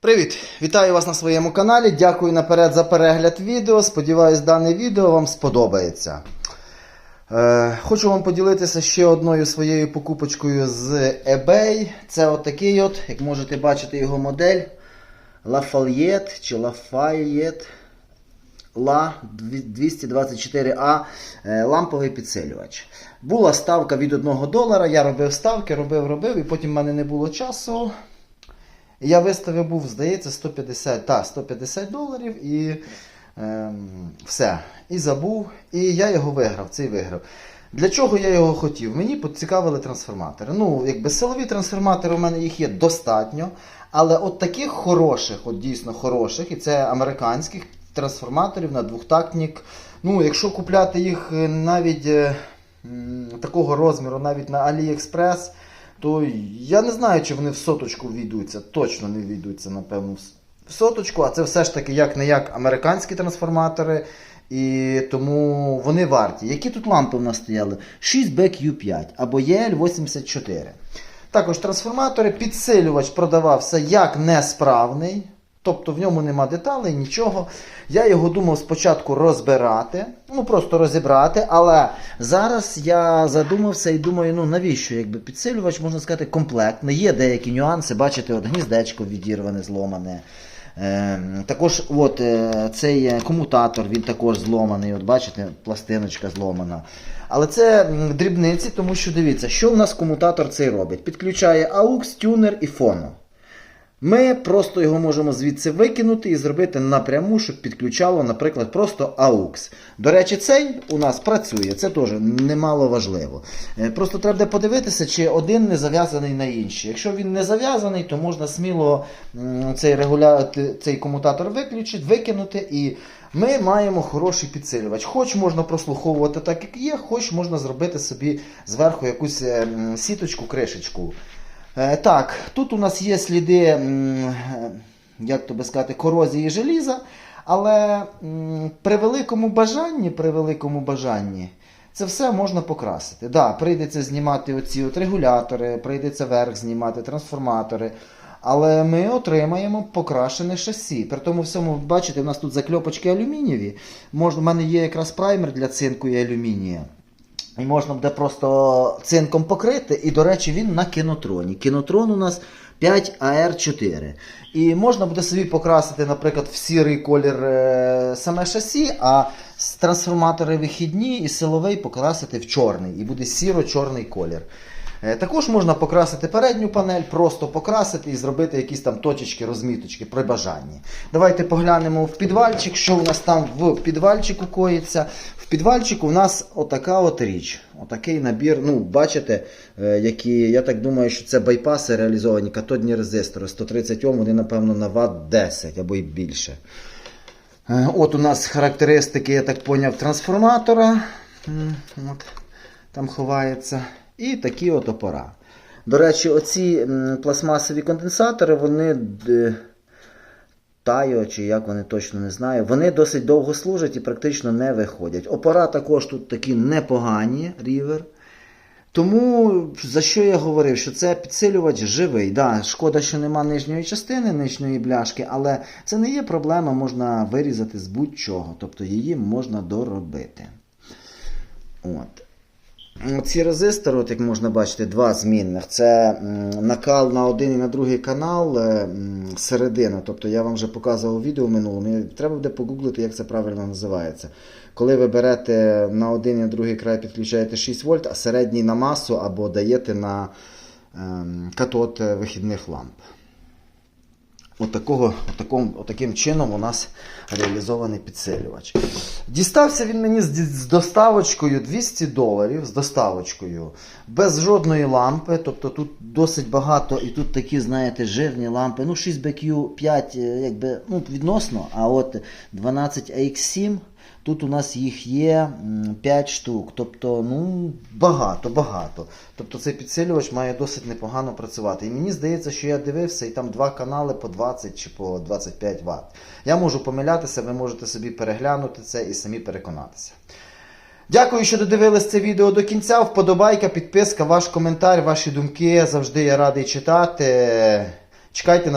Привіт! Вітаю вас на своєму каналі. Дякую наперед за перегляд відео. Сподіваюсь, дане відео вам сподобається. Е, хочу вам поділитися ще одною своєю покупочкою з eBay. Це отакий от, як можете бачити його модель. Lafayette чи Lafayette La 224A е, ламповий підсилювач. Була ставка від 1 долара, я робив ставки, робив, робив, і потім в мене не було часу. Я виставив був, здається, 150 та, 150 доларів і ем, все. І забув. І я його виграв, цей виграв. Для чого я його хотів? Мені поцікавили трансформатори. Ну, якби силові трансформатори у мене їх є достатньо. Але от таких хороших, от дійсно хороших, і це американських трансформаторів на двохтактник. Ну, якщо купляти їх е, навіть е, такого розміру, навіть на AliExpress, то я не знаю, чи вони в соточку війдуться. Точно не війдуться, напевно, в соточку, а це все ж таки як не як американські трансформатори. І тому вони варті. Які тут лампи в нас стояли? 6BQ5 або EL84. Також трансформатори, підсилювач продавався як несправний, тобто в ньому нема деталей, нічого. Я його думав спочатку розбирати, ну просто розібрати, але зараз я задумався і думаю, ну навіщо? Якби підсилювач, можна сказати, комплектний. Є деякі нюанси, бачите, от гніздечко відірване, зломане. Е, також от, е, цей е, комутатор, він також зломаний. От бачите, пластиночка зломана. Але це дрібниці, тому що дивіться, що в нас комутатор цей робить. Підключає AUX, тюнер і фоно. Ми просто його можемо звідси викинути і зробити напряму, щоб підключало, наприклад, просто AUX. До речі, цей у нас працює, це теж немало важливо. Е, Просто треба подивитися, чи один не зав'язаний на інший. Якщо він не зав'язаний, то можна сміло цей, регуля... цей комутатор виключити, викинути і. Ми маємо хороший підсилювач. Хоч можна прослуховувати так, як є, хоч можна зробити собі зверху якусь е, сіточку, кришечку. Е, Так, тут у нас є сліди, як то би сказати, корозії желіза, але при великому бажанні, при великому бажанні, це все можна покрасити. Да, прийдеться знімати оці от регулятори, прийдеться верх знімати, трансформатори. Але ми отримаємо покрашене шасі. При тому всьому, бачите, у нас тут закльопочки алюмінієві. В мене є якраз праймер для цинку і алюмінія. І можна буде просто цинком покрити. І, до речі, він на кінотроні. Кінотрон у нас 5AR4. І можна буде собі покрасити, наприклад, в сірий колір е, саме шасі, а трансформатори вихідні і силовий покрасити в чорний. І буде сіро-чорний колір. Е, Також можна покрасити передню панель, просто покрасити і зробити якісь там точечки, розміточки при бажанні. Давайте поглянемо в підвальчик, що у нас там в підвальчику коїться. В підвальчику у нас отака от річ. Отакий набір. Ну, бачите, е, які, я так думаю, що це байпаси реалізовані, катодні резистори. 130 Ом, вони, напевно, на Вт 10 або й більше. Е, От у нас характеристики, я так поняв, трансформатора. От, там ховається. І такі от опора. До речі, оці пластмасові конденсатори, вони. Тайо, чи як вони точно не знаю, вони досить довго служать і практично не виходять. Опора також тут такі непогані, рівер. Тому за що я говорив, що це підсилювач живий. Да, шкода, що нема нижньої частини, нижньої бляшки, але це не є проблема, можна вирізати з будь-чого. Тобто її можна доробити. От. Ці резистори, от як можна бачити, два змінних. Це накал на один і на другий канал е, середина. Тобто я вам вже показував відео в минулому. і Треба буде погуглити, як це правильно називається. Коли ви берете на один і на другий край підключаєте 6 вольт, а середній на масу або даєте на ем, катод е, вихідних ламп. Отакого, отаком, отаким чином у нас реалізований підсилювач. Дістався він мені з, з доставочкою 200 доларів, з доставочкою, без жодної лампи. Тобто тут досить багато, і тут такі, знаєте, жирні лампи. Ну, 6BQ5 е, якби, ну, відносно, а от 12AX7. Тут у нас їх є 5 штук, тобто ну, багато, багато. Тобто цей підсилювач має досить непогано працювати. І мені здається, що я дивився, і там два канали по 20 чи по 25 Вт. Я можу помилятися, ви можете собі переглянути це і самі переконатися. Дякую, що додивились це відео до кінця. Вподобайка, підписка, ваш коментар, ваші думки. Завжди я радий читати. Чекайте на